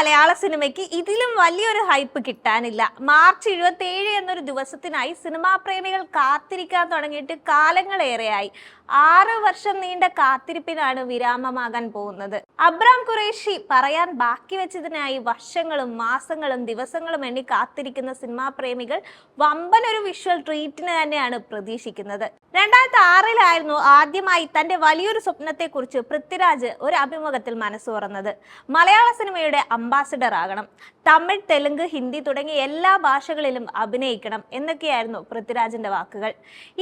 മലയാള സിനിമയ്ക്ക് ഇതിലും വലിയൊരു ഹൈപ്പ് കിട്ടാനില്ല. മാർച്ച് ഇരുപത്തി ഏഴ് എന്നൊരു ദിവസത്തിനായി സിനിമാ പ്രേമികൾ കാത്തിരിക്കാൻ തുടങ്ങിയിട്ട് കാലങ്ങളേറെയായി. ആറ് വർഷം നീണ്ട കാത്തിരിപ്പിനാണ് വിരാമമാകാൻ പോകുന്നത്. അബ്രാം ഖുറേഷി പറയാൻ ബാക്കി വെച്ചതിനായി വർഷങ്ങളും മാസങ്ങളും ദിവസങ്ങളും എണ്ണി കാത്തിരിക്കുന്ന സിനിമാ പ്രേമികൾ വമ്പൻ ഒരു വിഷ്വൽ ട്രീറ്റിന് തന്നെയാണ് പ്രതീക്ഷിക്കുന്നത്. രണ്ടായിരത്തി ആറിലായിരുന്നു ആദ്യമായി തന്റെ വലിയൊരു സ്വപ്നത്തെക്കുറിച്ച് പൃഥ്വിരാജ് ഒരു അഭിമുഖത്തിൽ മനസ്സ് തുറന്നത്. മലയാള സിനിമയുടെ അംബാസിഡർ ആകണം. തമിഴ് തെലുങ്ക് ഹിന്ദി തുടങ്ങിയ എല്ലാ ഭാഷകളിലും അഭിനയിക്കണം എന്നൊക്കെയായിരുന്നു പൃഥ്വിരാജിന്റെ വാക്കുകൾ.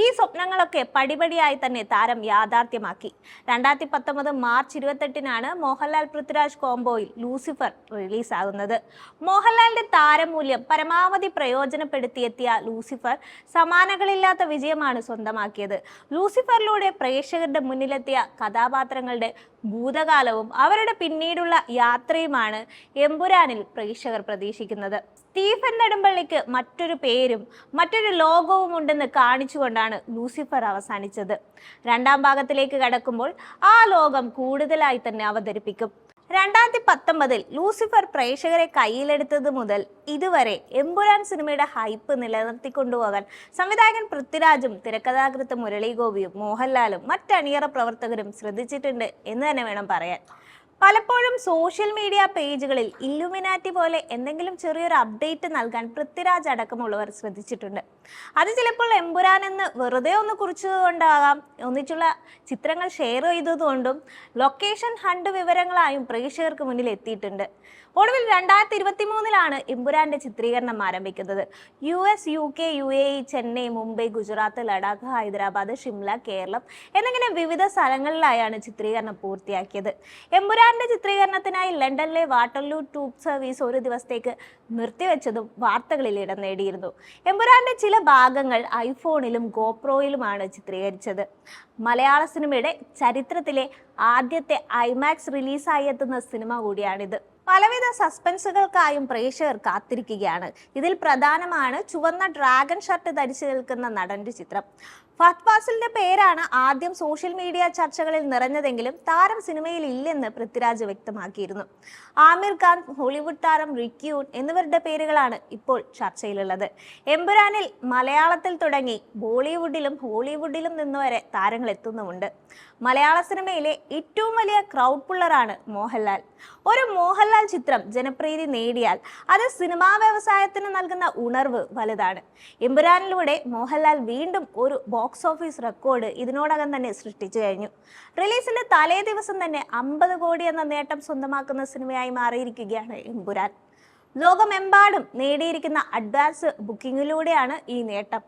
ഈ സ്വപ്നങ്ങളൊക്കെ പടിപടിയായി തന്നെ താരം യാഥാർത്ഥ്യമാക്കി. രണ്ടായിരത്തി പത്തൊമ്പത് മാർച്ച് ഇരുപത്തെട്ടിനാണ് മോഹൻലാൽ പൃഥ്വിരാജ് കോംബോയിൽ ലൂസിഫർ റിലീസാകുന്നത്. മോഹൻലാലിന്റെ താരമൂല്യം പരമാവധി പ്രയോജനപ്പെടുത്തിയെത്തിയ ലൂസിഫർ സമാനകളില്ലാത്ത വിജയമാണ് സ്വന്തമാക്കിയത്. ലൂസിഫറിലൂടെ പ്രേക്ഷകരുടെ മുന്നിലെത്തിയ കഥാപാത്രങ്ങളുടെ ഭൂതകാലവും അവരുടെ പിന്നീടുള്ള യാത്രയുമാണ് എമ്പുരാനിൽ പ്രേക്ഷകർ പ്രതീക്ഷിക്കുന്നത്. സ്റ്റീഫൻ നെടുമ്പള്ളിക്ക് മറ്റൊരു പേരും മറ്റൊരു ലോകവും ഉണ്ടെന്ന് കാണിച്ചുകൊണ്ടാണ് ലൂസിഫർ അവസാനിച്ചത്. രണ്ടാം ഭാഗത്തിലേക്ക് കടക്കുമ്പോൾ ആ ലോകം കൂടുതലായി തന്നെ അവതരിപ്പിക്കും. രണ്ടായിരത്തി പത്തൊമ്പതിൽ ലൂസിഫർ പ്രേക്ഷകരെ കയ്യിലെടുത്തത് മുതൽ ഇതുവരെ എമ്പുരാൻ സിനിമയുടെ ഹൈപ്പ് നിലനിർത്തിക്കൊണ്ടുപോകാൻ സംവിധായകൻ പൃഥ്വിരാജും തിരക്കഥാകൃത്ത് മുരളി ഗോപിയും മോഹൻലാലും മറ്റണിയറ പ്രവർത്തകരും ശ്രദ്ധിച്ചിട്ടുണ്ട് എന്ന് തന്നെ വേണം പറയാൻ. പലപ്പോഴും സോഷ്യൽ മീഡിയ പേജുകളിൽ ഇല്ലുമിനാറ്റി പോലെ എന്തെങ്കിലും ചെറിയൊരു അപ്ഡേറ്റ് നൽകാൻ പൃഥ്വിരാജ് അടക്കമുള്ളവർ ശ്രദ്ധിച്ചിട്ടുണ്ട്. അത് ചിലപ്പോൾ എമ്പുരാൻ എന്ന് വെറുതെ ഒന്ന് കുറിച്ചതുകൊണ്ടാകാം ഒന്നിച്ചുള്ള ചിത്രങ്ങൾ ഷെയർ ചെയ്തതുകൊണ്ടും ലൊക്കേഷൻ ഹണ്ട് വിവരങ്ങളായും പ്രേക്ഷകർക്ക് മുന്നിൽ എത്തിയിട്ടുണ്ട്. ഒടുവിൽ രണ്ടായിരത്തി ഇരുപത്തി മൂന്നിലാണ് എമ്പുരാന്റെ ചിത്രീകരണം ആരംഭിക്കുന്നത്. U S U K U A Chennai Mumbai Gujarat Ladakh Hyderabad Shimla Keralam എന്നിങ്ങനെ വിവിധ സ്ഥലങ്ങളിലായാണ് ചിത്രീകരണം പൂർത്തിയാക്കിയത്. എമ്പുരാന്റെ ചിത്രീകരണത്തിനായി ലണ്ടനിലെ വാട്ടർലൂ ട്യൂബ് സർവീസ് ഒരു ദിവസത്തേക്ക് നിർത്തിവെച്ചതും വാർത്തകളിൽ ഇടം നേടിയിരുന്നു. എമ്പുരാന്റെ ചില ഭാഗങ്ങൾ ഐഫോണിലും ഗോപ്രോയിലുമാണ് ചിത്രീകരിച്ചത്. മലയാള സിനിമയുടെ ചരിത്രത്തിലെ ആദ്യത്തെ ഐമാക്സ് റിലീസായി എത്തുന്ന സിനിമ കൂടിയാണിത്. പലവിധ സസ്പെൻസുകൾക്കായും പ്രേക്ഷകർ കാത്തിരിക്കുകയാണ്. ഇതിൽ പ്രധാനമാണ് ചുവന്ന ഡ്രാഗൺ ഷർട്ട് ധരിച്ചു നിൽക്കുന്ന നടന്റെ ചിത്രം. ഫഹദ് ഫാസിലിന്റെ പേരാണ് ആദ്യം സോഷ്യൽ മീഡിയ ചർച്ചകളിൽ നിറഞ്ഞതെങ്കിലും താരം സിനിമയിൽ ഇല്ലെന്ന് പൃഥ്വിരാജ് വ്യക്തമാക്കിയിരുന്നു. ആമിർ ഖാൻ ഹോളിവുഡ് താരം റിക്യൂൺ എന്നിവരുടെ പേരുകളാണ് ഇപ്പോൾ ചർച്ചയിലുള്ളത്. എമ്പുരാനിൽ മലയാളത്തിൽ തുടങ്ങി ബോളിവുഡിലും ഹോളിവുഡിലും നിന്നുവരെ താരങ്ങൾ എത്തുന്നുമുണ്ട്. മലയാള സിനിമയിലെ ഏറ്റവും വലിയ ക്രൗഡ് പുള്ളറാണ് മോഹൻലാൽ. ഒരു മോഹൻലാൽ ചിത്രം ജനപ്രീതി നേടിയാൽ അത് സിനിമാ വ്യവസായത്തിന് നൽകുന്ന ഉണർവ് വലുതാണ്. എമ്പുരാനിലൂടെ മോഹൻലാൽ വീണ്ടും ഒരു ബോക്സ് ഓഫീസ് റെക്കോർഡ് ഇതിനോടകം തന്നെ സൃഷ്ടിച്ചു കഴിഞ്ഞു. റിലീസിന്റെ തലേ ദിവസം തന്നെ അമ്പത് കോടി എന്ന നേട്ടം സ്വന്തമാക്കുന്ന സിനിമയായി മാറിയിരിക്കുകയാണ് എമ്പുരാൻ. ലോകമെമ്പാടും നേടിയിരിക്കുന്ന അഡ്വാൻസ് ബുക്കിങ്ങിലൂടെയാണ് ഈ നേട്ടം.